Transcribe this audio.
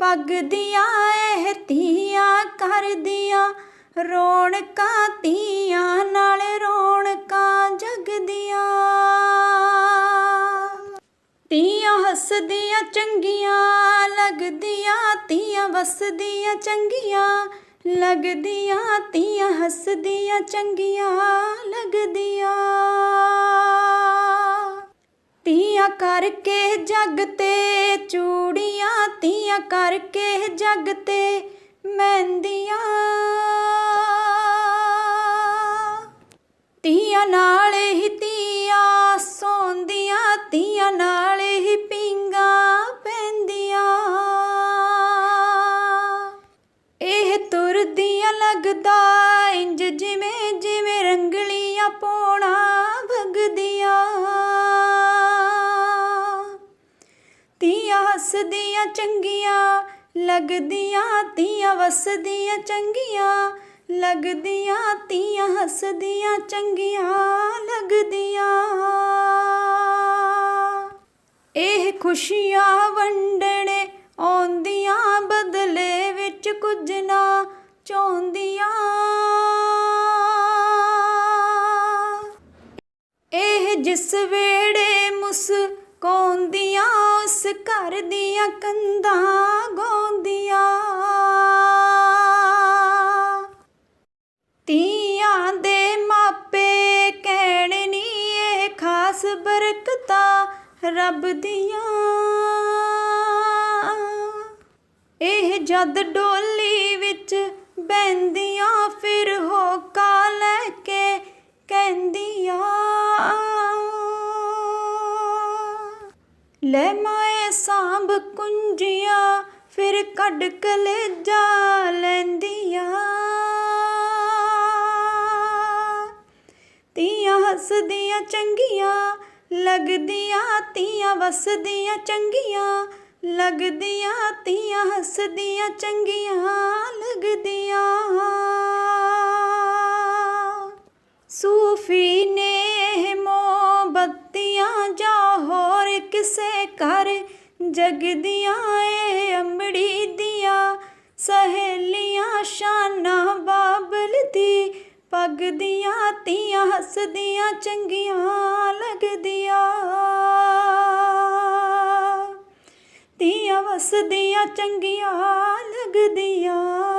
ਜਗਦੀਆਂ ਇਹ ਧੀਆਂ ਕਰਦੀਆਂ ਰੌਣਕਾਂ ਧੀਆਂ ਨਾਲ ਰੌਣਕਾਂ ਜਗਦੀਆਂ। ਧੀਆਂ ਹੱਸਦੀਆਂ ਚੰਗੀਆਂ, ਲੱਗਦੀਆਂ ਧੀਆਂ ਵਸਦੀਆਂ ਚੰਗੀਆਂ, ਲੱਗਦੀਆਂ ਧੀਆਂ ਹੱਸਦੀਆਂ ਚੰਗੀਆਂ, ਲੱਗਦੀਆਂ। ਧੀਆਂ ਕਰਕੇ ਜੱਗ ਤੇ, ਚੂੜੀਆਂ ਧੀਆਂ ਕਰਕੇ ਜੱਗ ਤੇ ਮਹਿੰਦੀਆਂ। ਤੀਆਂ ਨਾਲ ਹੀ ਧੀਆਂ ਸੌਂਦੀਆਂ ਤੀਆਂ ਨਾਲ ਹੀ ਪਿੰਗਾ ਪੈਂਦੀਆਂ। ਇਹ ਤੁਰਦੀਆਂ ਲੱਗਦਾ ਧੀਆਂ ਚੰਗੀਆਂ, ਲੱਗਦੀਆਂ ਧੀਆਂ ਵਸਦੀਆਂ ਚੰਗੀਆਂ, ਲੱਗਦੀਆਂ ਧੀਆਂ ਹੱਸਦੀਆਂ ਚੰਗੀਆਂ, ਲੱਗਦੀਆਂ। ਇਹ ਖੁਸ਼ੀਆਂ ਵੰਡਣੇ, ਆਉਂਦੀਆਂ ਬਦਲੇ ਵਿੱਚ ਕੁਝ ਨਾ ਚਾਹੁੰਦੀਆਂ। ਇਹ ਜਿਸ ਵੇੜੇ ਮੁਸਕਾਉਂਦੀਆਂ ਉਸ ਘਰ ਦੀਆਂ ਕੰਧਾਂ ਗਾਉਂਦੀਆਂ ਧੀਆਂ ਦੇ ਮਾਪੇ ਕਹਿਣ ਨੀ ਇਹ ਖਾਸ ਬਰਕਤਾਂ ਰੱਬ ਦੀਆਂ। ਇਹ ਜਦ ਡੋਲੀ ਵਿੱਚ ਬੈੰਦੀਆਂ ਫਿਰ ਹੋ ਲੈ ਮਾਏ ਸਾਂਭ ਕੁੰਜੀਆਂ, ਫਿਰ ਕੱਢ ਕਲੇਜਾ ਲੈਂਦੀਆਂ। ਧੀਆਂ ਹੱਸਦੀਆਂ ਚੰਗੀਆਂ, ਲੱਗਦੀਆਂ ਧੀਆਂ ਵਸਦੀਆਂ ਚੰਗੀਆਂ, ਲੱਗਦੀਆਂ ਧੀਆਂ ਹੱਸਦੀਆਂ ਚੰਗੀਆਂ, ਲੱਗਦੀਆਂ ਹੋਰ ਕਿਸੇ ਘਰ ਜਗਦੀਆਂ ਏ, ਅੰਬੜੀ ਦੀਆਂ ਸਹੇਲੀਆਂ ਸ਼ਾਨਾ ਬਾਬਲ ਦੀ, ਪੱਗ ਦੀਆਂ ਧੀਆਂ ਹੱਸਦੀਆਂ ਚੰਗੀਆਂ ਲੱਗਦੀਆਂ। ਧੀਆਂ ਵਸਦੀਆਂ ਚੰਗੀਆਂ ਲੱਗਦੀਆਂ।